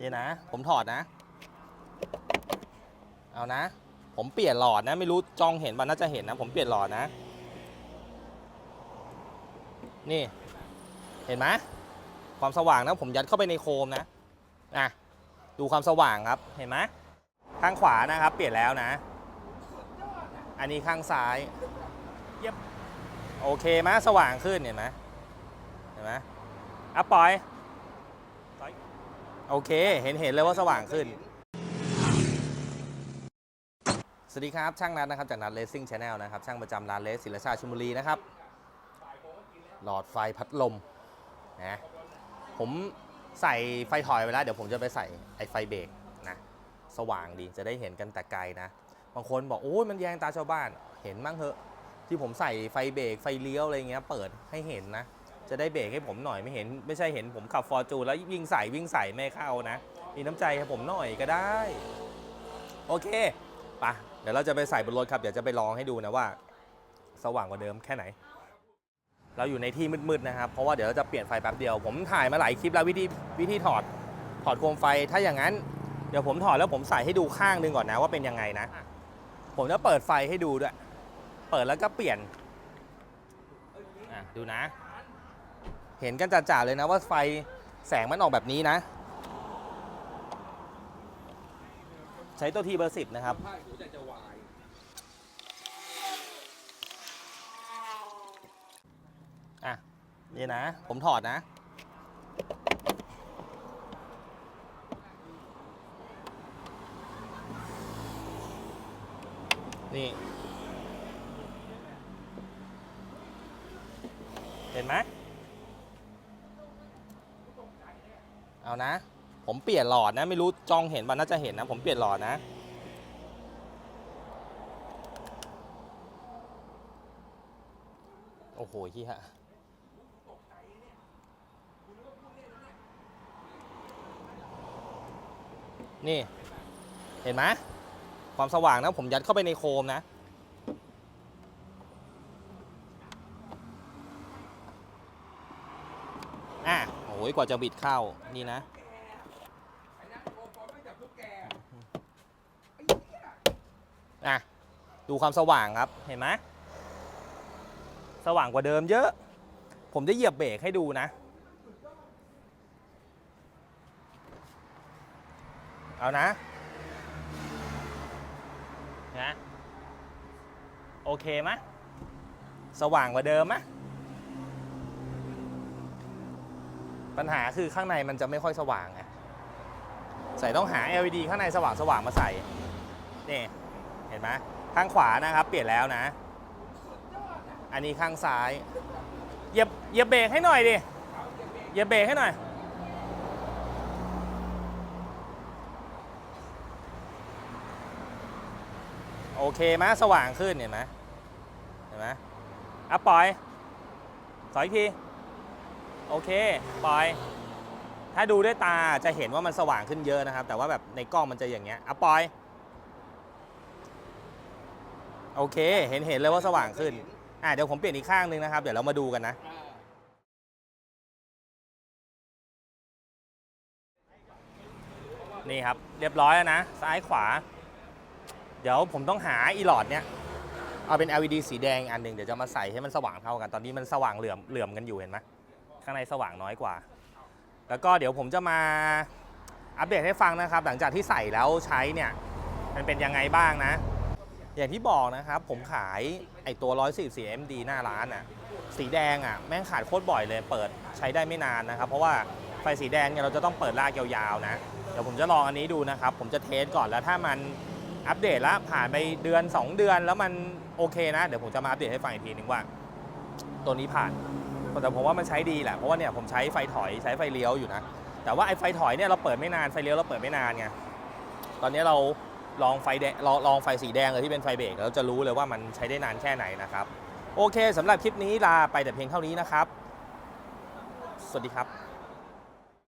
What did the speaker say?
นี่นะ ผมถอดนะ เอานะ ผมเปลี่ยนหลอดนะ ไม่รู้จองเห็นมันน่าจะเห็นนะ ผมเปลี่ยนหลอดนะ นี่ เห็นไหมความสว่างนะ ผมยัดเข้าไปในโคมนะอะดูความสว่างครับ เห็นไหมข้างขวานะครับ เปลี่ยนแล้วนะ อันนี้ข้างซ้ายเย็บโอเคไหมสว่างขึ้นเห็นไหมเห็นไหมอะปล่อย โอเค เห็นเห็นเลยว่าสว่างขึ้น สวัสดีครับ ช่างนัดนะครับ จากนัดเลสซิ่งชาแนลนะครับ ช่างประจำร้านเลสศิลชาชลบุรีนะครับ หลอดไฟพัดลมนะ ผมใส่ไฟถอยไปแล้ว เดี๋ยวผมจะไปใส่ไอไฟเบรกนะ สว่างดี จะได้เห็นกันแต่ไกลนะ บางคนบอกโอ้ยมันแยงตาชาวบ้าน เห็นบ้งเหอะ ที่ผมใส่ไฟเบรกไฟเลี้ยวอะไรเงี้ย เปิดให้เห็นนะ จะได้เบรกให้ผมหน่อยไม่เห็น ไม่ใช่เห็นผมขับฟอร์จูนแล้ววิ่งใส่วิ่งใส่ไม่เข้านะ มีน้ำใจให้ผมหน่อยก็ได้ โอเคไปะเดี๋ยวเราจะไปใส่บนรถครับ เดี๋ยวจะไปลองให้ดูนะว่า สว่างกว่าเดิมแค่ไหน เราอยู่ในที่มืดๆนะครับ เพราะว่าเดี๋ยวเราจะเปลี่ยนไฟแป๊บเดียว ผมถ่ายมาหลายคลิปแล้ววิธีวิธีถอดถอดโคมไฟ ถ้าอย่างนั้นเดี๋ยวผมถอดแล้วผมใส่ให้ดูข้างหนึงก่อนนะว่าเป็นยังไงนะ ผมจะเปิดไฟให้ดูด้วย เปิดแล้วก็เปลี่ยน อะดูนะ เห็นกันจ่าๆเลยนะว่าไฟแสงมันออกแบบนี้นะ ใช้ตัวทีเบอร์สิบนะครับอะนี่นะ ผมถอดนะ นี่ เห็นไหม เอานะ ผมเปลี่ยนหลอดนะ ไม่รู้จองเห็นมันน่าจะเห็นนะ ผมเปลี่ยนหลอดนะ โอ้โหเฮียนี่ เห็นไหมความสว่างนะ ผมยัดเข้าไปในโคมนะ อะโอ้ ยกว่าจะบิดเข้านี่นะอะดูความสว่างครับเห็นไหมสว่างกว่าเดิมเยอะ ผมจะเหยียบเบรกให้ดูนะเอานะนะโอเคไหมสว่างกว่าเดิมไหม ปัญหาคือข้างในมันจะไม่ค่อยสว่างไงใส่ต้องหา LED ข้างในสว่างสว่างๆมาใส่นี่เห็นไหมข้างขวานะครับ เปลี่ยนแล้วนะ อันนี้ข้างซ้ายเหยียบเหยียบเบรกให้หน่อยดิเหยียบเบรกให้หน่อยโอเคไหมสว่างขึ้นเห็นไหมเห็นไหมอะปล่อยขออีกที โอเคปล่อย ถ้าดูด้วยตาจะเห็นว่ามันสว่างขึ้นเยอะนะครับ แต่ว่าแบบในกล้องมันจะอย่างเงี้ยอะปล่อย โอเค เห็นเห็นเลยว่าสว่างขึ้น อะเดี๋ยวผมเปลี่ยนอีกข้างหนึงนะครับ เดี๋ยวเรามาดูกันนะ นี่ครับ เรียบร้อยแล้วนะ ซ้ายขวา เดี๋ยวผมต้องหาอีหลอดเนี้ยเอาเป็น LED สีแดงอันหนึ่งเดี๋ยวจะมาใส่ให้มันสว่างเท่ากัน ตอนนี้มันสว่างเหลื่อมเหลื่อมกันอยู่เห็นไหม ข้างในสว่างน้อยกว่า แล้วก็เดี๋ยวผมจะมาอัปเดตให้ฟังนะครับ หลังจากที่ใส่แล้วใช้เนี่ยมันเป็นยังไงบ้างนะ อย่างที่บอกนะครับผมขายไอตัว 144 MD หน้าร้านอะสีแดงอะแม่งขาดโคตรบ่อยเลยเปิดใช้ได้ไม่นานนะครับ เพราะว่าไฟสีแดงเนี่ยเราจะต้องเปิดลากยาวๆนะ เดี๋ยวผมจะลองอันนี้ดูนะครับ ผมจะเทสก่อนแล้วถ้ามันอัปเดตแล้วผ่านไปเดือน 2 เดือนแล้วมันโอเคนะ เดี๋ยวผมจะมาอัปเดตให้ฟังอีกทีนึงว่า ตัวนี้ผ่าน แต่ผมว่ามันใช้ดีแหละ เพราะว่าเนี่ยผมใช้ไฟถอยใช้ไฟเลี้ยวอยู่นะ แต่ว่าไอ้ไฟถอยเนี่ยเราเปิดไม่นานไฟเลี้ยวเราเปิดไม่นานไง ตอนนี้เราลองไฟแดงลองลองไฟสีแดงเลยที่เป็นไฟเบรกเราจะรู้เลยว่ามันใช้ได้นานแค่ไหนนะครับ โอเคสำหรับคลิปนี้ลาไปแต่เพียงเท่านี้นะครับ สวัสดีครับ